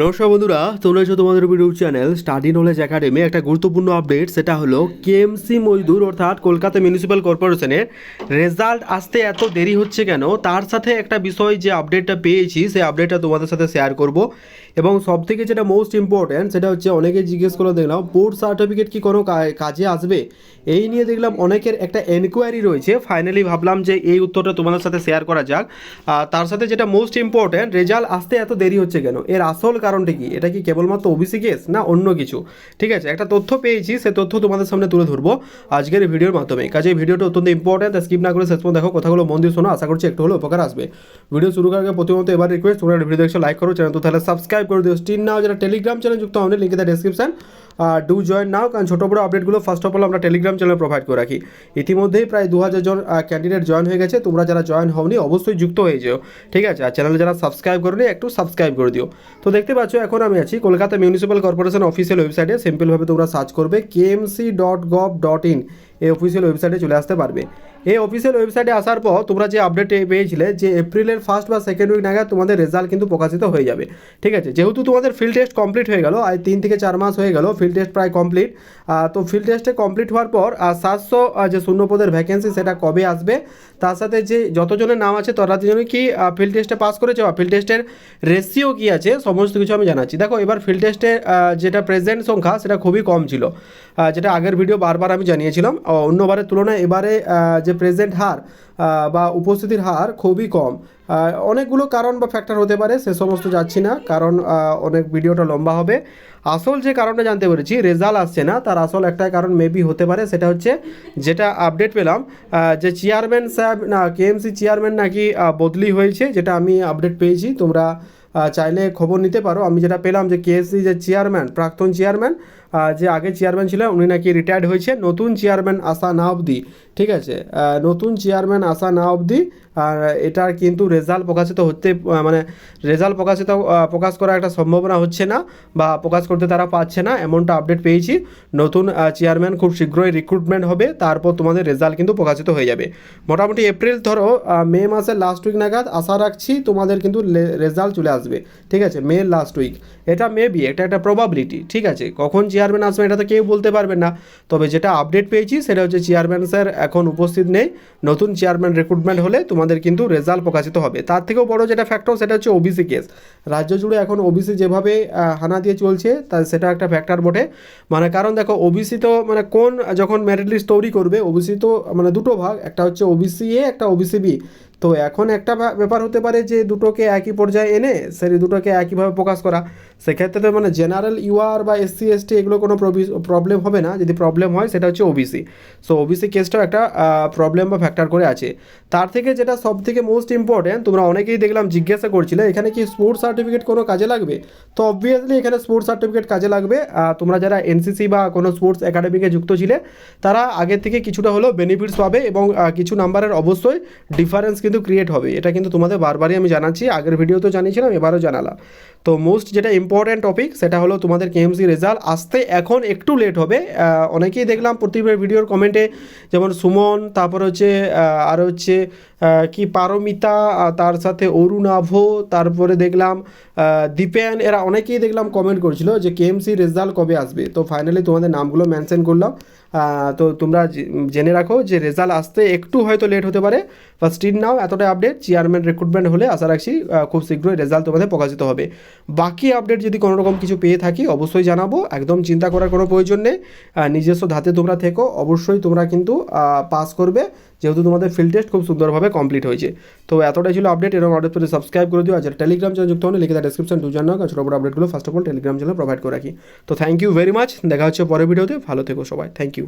নমস্কার বন্ধুরা, তোমরা হচ্ছে তোমাদের YouTube channel study knowledge academy. একটা গুরুত্বপূর্ণ আপডেট, সেটা হলো কেএমসি মজদুর অর্থাৎ কলকাতা মিউনিসিপ্যাল কর্পোরেশনের রেজাল্ট আসতে এত দেরি হচ্ছে কেন? তার সাথে একটা বিষয় যে আপডেটটা পেয়েছি, সেই আপডেটটা তোমাদের সাথে শেয়ার করব। এবং সব থেকে যেটা মোস্ট ইম্পর্ট্যান্ট সেটা হচ্ছে অনেকে জিজ্ঞেস করে দেখলাম বোর্ড সার্টিফিকেট কি কোনো কাজে আসবে? এই নিয়ে দেখলাম অনেকের একটা এনকোয়ারি রয়েছে। ফাইনালি ভাবলাম যে এই উত্তরটা তোমাদের সাথে শেয়ার করা যাক। তার সাথে যেটা মোস্ট ইম্পর্ট্যান্ট রেজাল্ট আসতে এত দেরি হচ্ছে কেন? এর আসল কারণটা কি? এটা কি কেবলমাত্র ওবিসি কেস না অন্য কিছু? ঠিক আছে, একটা তথ্য পেয়েছি, সে তথ্য তোমাদের সামনে তুলে ধরবো আজকের ভিডিওর মাধ্যমে। কাজে এই ভিডিওটা অত্যন্ত ইম্পর্ট্যান্ট স্কিপ না করে শেষ পর্যন্ত দেখো, কথাগুলো মন দিয়ে শোনো, আশা করছি একটু হলেও উপকার আসবে। ভিডিও শুরু করার আগে প্রথমত এবার রিকোয়েস্ট তোমরা ভিডিও দেখছ লাইক করো চ্যানেল তো তাহলে সাবস্ক্রাইব করে দিও। স্টিন নাও যারা টেলিগ্রাম চ্যানেল যুক্ত আমাদের লিঙ্কে দেয় আর ডু জয়েন নাও কারণ ছোটো বড়ো আপডেটগুলো ফার্স্ট অফ অল আমরা টেলিগ্রাম চ্যানেল প্রোভাইড করে রাখি। ইতিমধ্যেই প্রায় দু হাজার জন ক্যান্ডিডেট জয়েন হয়ে গেছে, তোমরা যারা জয়েন হওনি, অবশ্যই যুক্ত হয়ে যেও। ঠিক আছে, আর চ্যানেলে যারা সাবস্ক্রাইব করোনি, একটু সাবস্ক্রাইব করে দিও। তো দেখতে পাচ্ছ এখন আমি আছি। কলকাতা মিউনিসিপ্যাল কর্পোরেশন অফিসিয়াল ওয়েবসাইটে সিম্পলভাবে তোমরা সার্চ করবে KMC dot gov dot in এই অফিসিয়াল ওয়েবসাইটে চলে আসতে পারবে। এই অফিসিয়াল ওয়েবসাইটে আসার পর তোমরা যে আপডেট পেয়েছিলে যে এপ্রিলের ফার্স্ট বা সেকেন্ড উইক নাগাদ তোমাদের রেজাল্ট কিন্তু প্রকাশিত হয়ে যাবে। ঠিক আছে? যেহেতু তোমাদের ফিল্ড টেস্ট কমপ্লিট হয়ে গেল আর তিন থেকে চার মাস হয়ে গেল ফিল্ড টেস্ট প্রায় কমপ্লিট তো ফিল্ড টেস্টে কমপ্লিট হওয়ার পর সাতশো যে শূন্যপদের ভ্যাকেন্সি সেটা কবে আসবে তার সাথে যে যতজনের নাম আছে তারা দুজনে কি ফিল্ড টেস্টে পাস করেছে বা ফিল্ড টেস্টের রেশিও কী আছে সমস্ত কিছু আমি জানাচ্ছি। দেখো এবার ফিল্ড টেস্টে যেটা প্রেজেন্ট সংখ্যা সেটা খুবই কম ছিল। যেটা আগের ভিডিও বারবার আমি জানিয়েছিলাম। অন্যবারের তুলনায় এবারে আহ, যে প্রেজেন্ট হার বা উপস্থিতির হার খুবই কম। অনেকগুলো কারণ বা ফ্যাক্টর হতে পারে, সে সমস্ত যাচ্ছি না, কারণ অনেক ভিডিওটা লম্বা হবে। আসল যে কারণটা জানতে পেরেছি রেজাল্ট আসছে না, তার আসল একটাই কারণ মেবি হতে পারে, সেটা হচ্ছে যেটা আপডেট পেলাম যে চেয়ারম্যান সাহেব, না কেএমসি চেয়ারম্যান নাকি বদলি হয়েছে, যেটা আমি আপডেট পেয়েছি। তোমরা চাইলে খবর নিতে পারো। আমি যেটা পেলাম যে কেএসসি যে চেয়ারম্যান, প্রাক্তন চেয়ারম্যান যে আগে চেয়ারম্যান ছিলেন, উনি নাকি রিটায়ার্ড হয়েছে। নতুন চেয়ারম্যান আসা না অবধি, ঠিক আছে? নতুন চেয়ারম্যান আসা না অবধি, আর এটার কিন্তু রেজাল্ট প্রকাশিত হতে মানে রেজাল্ট প্রকাশিত প্রকাশ করার একটা সম্ভাবনা হচ্ছে না, বা প্রকাশ করতে তারা পাচ্ছে না, এমনটা আপডেট পেয়েছি। নতুন চেয়ারম্যান খুব শীঘ্রই রিক্রুটমেন্ট হবে, তারপর তোমাদের রেজাল্ট কিন্তু প্রকাশিত হয়ে যাবে। মোটামুটি এপ্রিল ধরো মে মাসের লাস্ট উইক নাগাদ আশা রাখছি তোমাদের কিন্তু রেজাল্ট চলে আসবে। ঠিক আছে মে লাস্ট উইক এটা মেবি এটা একটা প্রবাবিলিটি ঠিক আছে? কখন চেয়ারম্যান আসবে এটা তো কেউ বলতে পারবে না। তবে যেটা আপডেট পেয়েছি সেটা হচ্ছে চেয়ারম্যান স্যার এখন উপস্থিত নেই। নতুন চেয়ারম্যান রিক্রুটমেন্ট হলে তোমাদের কিন্তু রেজাল্ট প্রকাশিত হবে। তার থেকেও বড় যেটা ফ্যাক্টর সেটা হচ্ছে ওবিসি কেস রাজ্য জুড়ে এখন ওবিসি যেভাবে হানা দিয়ে চলছে, তা সেটা একটা ফ্যাক্টর বটে। মানে কারণ দেখো ওবিসি তো মানে কোন, যখন মেরিট লিস্ট তৈরি করবে ওবিসি তো মানে দুটো ভাগ, একটা হচ্ছে ওবিসি এ একটা ওবিসি বি তো এখন একটা ব্যাপার হতে পারে যে দুটোকে একই পর্যায়ে এনে সেই দুটোকে একইভাবে প্রকাশ করা। সেক্ষেত্রে মানে জেনারেল ইউআর বা এসসি এসটি এগুলো কোনো প্রবলেম হবে না। যদি প্রবলেম হয়, সেটা হচ্ছে ওবিসি সো ওবিসি কেসটাও একটা প্রবলেম বা ফ্যাক্টর করে আছে। তার থেকে যেটা সব থেকে মোস্ট ইম্পর্টেন্ট তোমরা অনেকেই দেখলাম জিজ্ঞাসা করছিলে, এখানে কি স্পোর্টস সার্টিফিকেট কোনো কাজে লাগবে? তো অবভিয়াসলি এখানে স্পোর্টস সার্টিফিকেট কাজে লাগবে। তোমরা যারা এনসিসি বা কোনো স্পোর্টস একাডেমিকে যুক্ত ছিলে, তারা আগের থেকে কিছুটা হলেও বেনিফিটস পাবে এবং কিছু নাম্বারের অবশ্যই ডিফারেন্স কিন্তু ক্রিয়েট হবে। এটা কিন্তু তোমাদের বারবারই আমি জানাচ্ছি, আগের ভিডিওতেও জানিয়েছিলাম, এবারও জানালাম। তো মোস্ট যেটা ইম্পর্ট্যান্ট টপিক সেটা হলো তোমাদের কেএমসি রেজাল্ট আসতে এখন একটু লেট হবে। অনেকেই দেখলাম প্রতিবার ভিডিওর কমেন্টে যেমন সুমন, তারপর হচ্ছে আর হচ্ছে কি পারমিতা তার সাথে অরুণাভ তারপরে দেখলাম দীপেন এরা অনেকেই দেখলাম কমেন্ট করছিল যে কেএমসি রেজাল্ট কবে আসবে। তো ফাইনালি তোমাদের নামগুলো মেনশন করলাম। তো তোমরা জেনে রাখো যে রেজাল্ট আসতে একটু হয়তো লেট হতে পারে বা স্টিল নাও এতটাই আপডেট চেয়ারম্যান রিক্রুটমেন্ট হলে আশা রাখছি খুব শীঘ্রই রেজাল্ট তোমাদের প্রকাশিত হবে। বাকি আপডেট যদি কোনো রকম কিছু পেয়ে থাকি, অবশ্যই জানাব। একদম চিন্তা করার কোনো প্রয়োজন নেই। নিজস্ব ধাতে তোমরা থেকো। অবশ্যই তোমরা কিন্তু পাস করবে। যেহেতু তোমাদের ফিল্ড টেস্ট খুব সুন্দরভাবে কমপ্লিট হয়েছে। তো এতটাই ছিল আপডেট এরকম আপডেট পেতে সাবস্ক্রাইব করে দিও। আর টেলিগ্রাম চ্যানেল যুক্ত হলে লিখে দেয় ডিসক্রিপশন টু কারণ ছোটো বড় আপডেটগুলো first of all Telegram channel provide করে রাখি। তো থ্যাংক ইউ ভেরি মাচ দেখা হচ্ছে পরের ভিডিওতে ভালো থেকো সবাই। Thank you